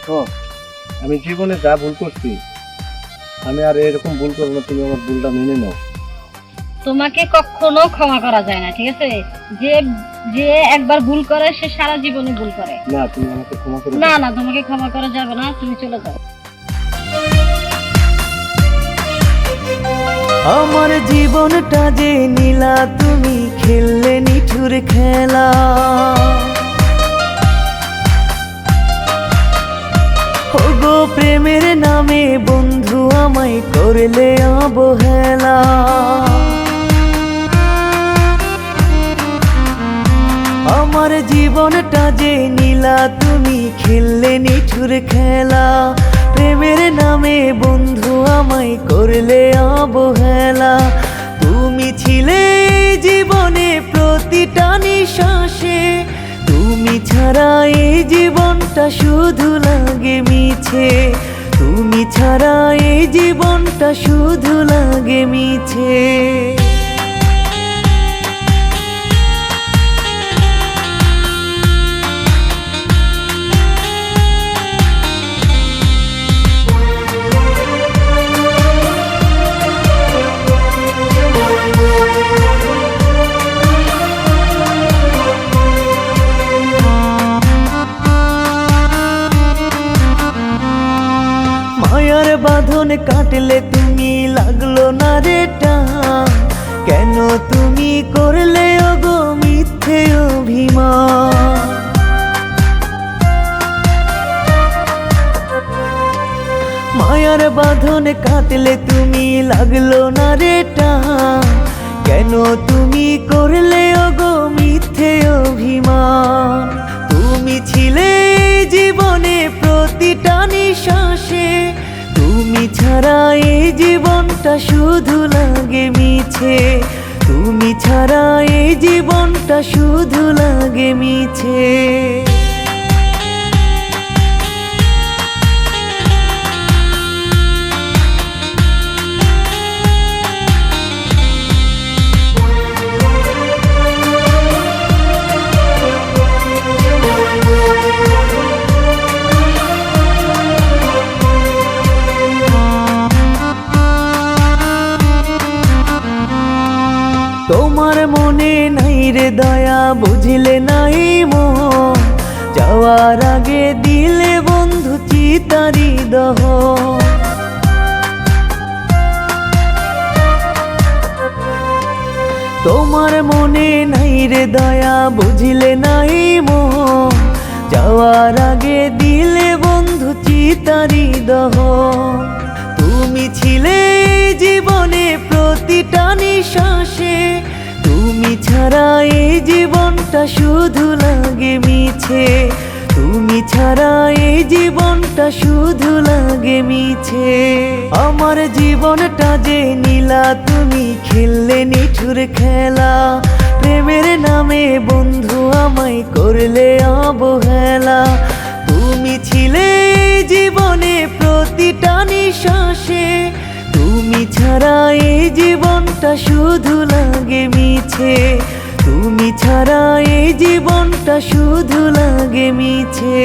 দেখো আমি জীবনে যা ভুল করছি আমি আর এরকম ভুল করব না তুমি আমার ভুলটা মেনে নাও। তোমাকে কখনো ক্ষমা করা যায় না ঠিক আছে? যে যে একবার ভুল করে সে সারা জীবনে ভুল করে। না তুমি আমাকে ক্ষমা করে না না তোমাকে ক্ষমা করা যাবে না তুমি চলে যাও। আমার জীবনটা যে নীলা তুমি খেললে নিঠুর খেলা। করলে অবহেলা। আমার জীবনটা যে নীলা, তুমি খেললে নিঠুর খেলা। প্রেমের নামে বন্ধু আমায় করলে অবহেলা। তুমি ছিলে জীবনে প্রতিটা নিঃশ্বাসে। তুমি ছাড়া এই জীবনটা শুধু লাগে মিছে। তুমি ছাড়া এই জীবনটা শুধু লাগে মিছে। মায়ার বাঁধন কাটলে তুমি লাগল না রে টান। কেন তুমি করলে ওগো মিথ্যে অভিমান? মায়ার বাঁধন কাটলে তুমি লাগল না রে টান। কেন তুমি জীবনটা শুধু লাগে মিছে। তুমি ছাড়া এই জীবনটা শুধু লাগে মিছে। তোমার মনে নাই রে দয়া, বুঝলে নাই মন যাওয়ার আগে দিলে বন্ধু চিতারি দহ। তোমার মনে নাই রে দয়া, বুঝলে নাই মন যাওয়ার আগে দিলে বন্ধু চিতারি দহ। তুমি ছিলে ছাড়া এই জীবনটা শুধু লাগে মিছে। তুমি ছাড়া এই জীবনটা শুধু লাগে মিছে। আমার জীবনটা যে নীলা, তুমি খেললে নিঠুর খেলা। প্রেমের নামে বন্ধু আমায় করলে অবহেলা। তুমি ছিলে জীবনে প্রতিটা নিঃশ্বাসে। তুমি ছাড়া এই জীবনটা শুধু লাগে মিছে। তুমি ছাড়া এই জীবনটা শুধু লাগে মিছে।